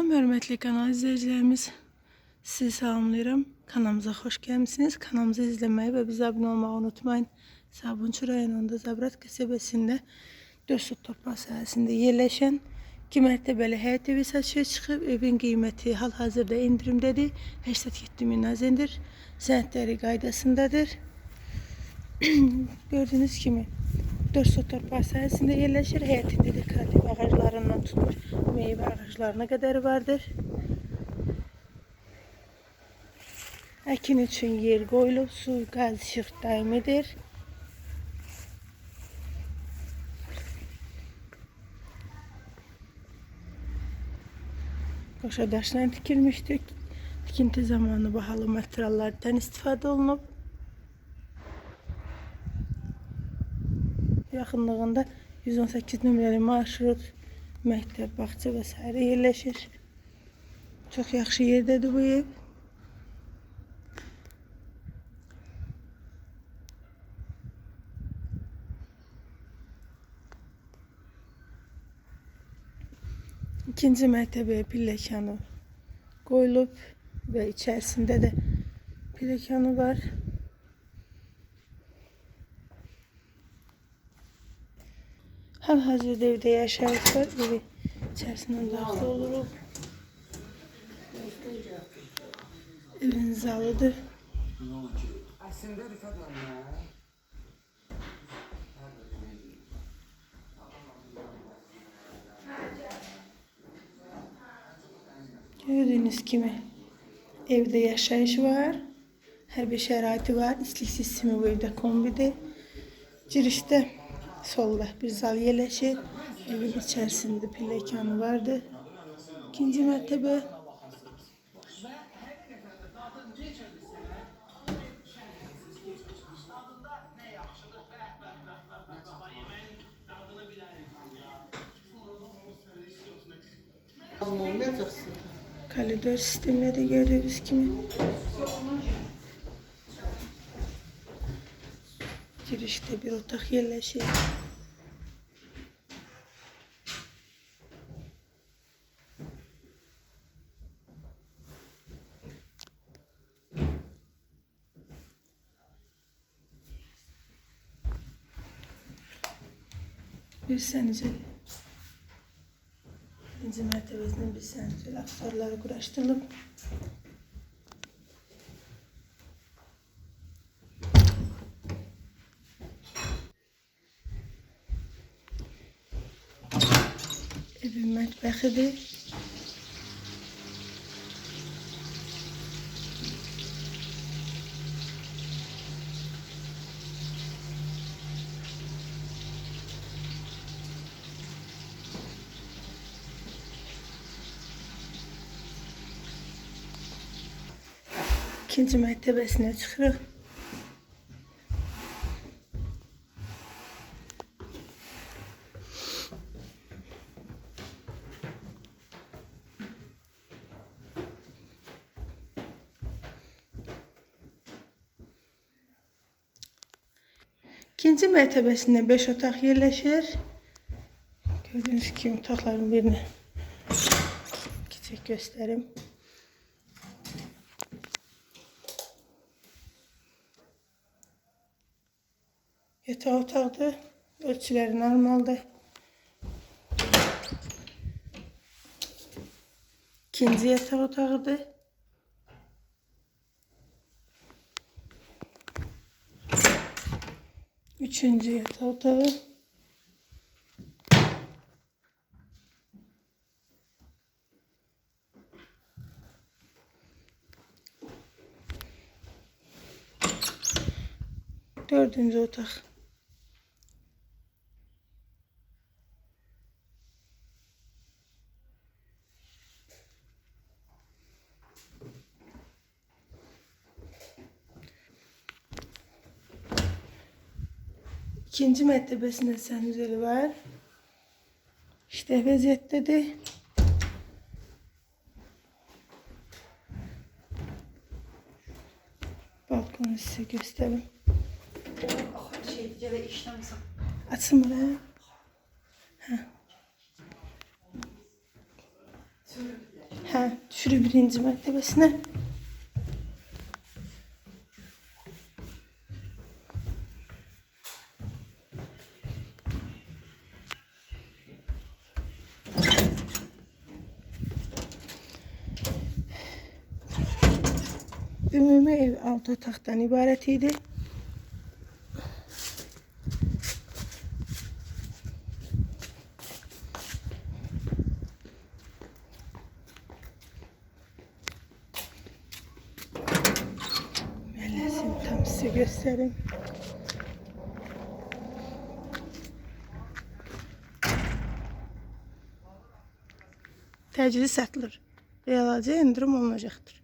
Salam, hörmətli kanal izləyicilərimiz. Sizi salamlayıram. Kanalımıza xoş gəlmisiniz. Kanalımızı izləməyi və bizə abunə olmağı unutmayın. Sabunçu rayonunda Zabrat qəsəbəsində Dörsut torpaq sahəsində yerləşən 2 mərtəbəli həyət evi satışa çıxıb. Evin qiyməti hal-hazırda endirimdədir. 87 min nazendir. Sənədləri qaydasındadır. Gördüğünüz kimi Dörsot torpaq sahəsində yerləşir. Həyətində dekorativ ağaclarından tutmuş meyvə ağaclarına qədər vardır. Əkin üçün yer qoyulub, su, qaz, işıq daimidir. Qoşa daşla tikilmişdir. Tikinti zamanı bahalı materiallardan istifadə olunub. Yaxınlığında 118 nömrəli marşrut, məktəb, bağça və s. yerləşir. Çox yaxşı yerdədir bu ev. İkinci mərtəbəyə pilləkanı qoyulub və içərisində də pilləkanı var. Hal-hazırda evdə yaşayış var. Evi içərisindən daxil oluruq. Evin zalıdır. Aslında Rıfat ya. Gördüğünüz gibi evde yaşayış var. Her bir şəraiti var. İstilik sistemi bu evdə kombidir. Girişdə solda bir zal yerləşir. Evin içərisində pilləkanı vardır. İkinci mərtəbə Olmayacaksın. koridor sistemləri gördüğünüz kimi. Girişdə bir otaq yerləşir. Bir səncə birinci mərtəbəsindən bir səncə aksesuarları quraşdırılıb. Evin mətbəxidir. İkinci mərtəbəsinə çıxırıq. İkinci mərtəbəsində 5 otaq yerləşir. Gördüyünüz kimi otaqların birini kiçik göstərim. Yatağı otaqdır. Ölçüləri normaldır. İkinci yataq otağıdır. Üçüncü yataq otağı. Dördüncü otak. İkinci mərtəbəsində sənuzeli var. İşte vəziyyətdədir. Balkonu sizə göstərim. Şey, cebe işlem sak. Açın buraya. düşürük birinci mərtəbəsinə. Ümumi ev 6 otaqdan ibarət idi. Mələsini tam sizə göstərim. Təcili satılır. Realaca endirim olunacaqdır.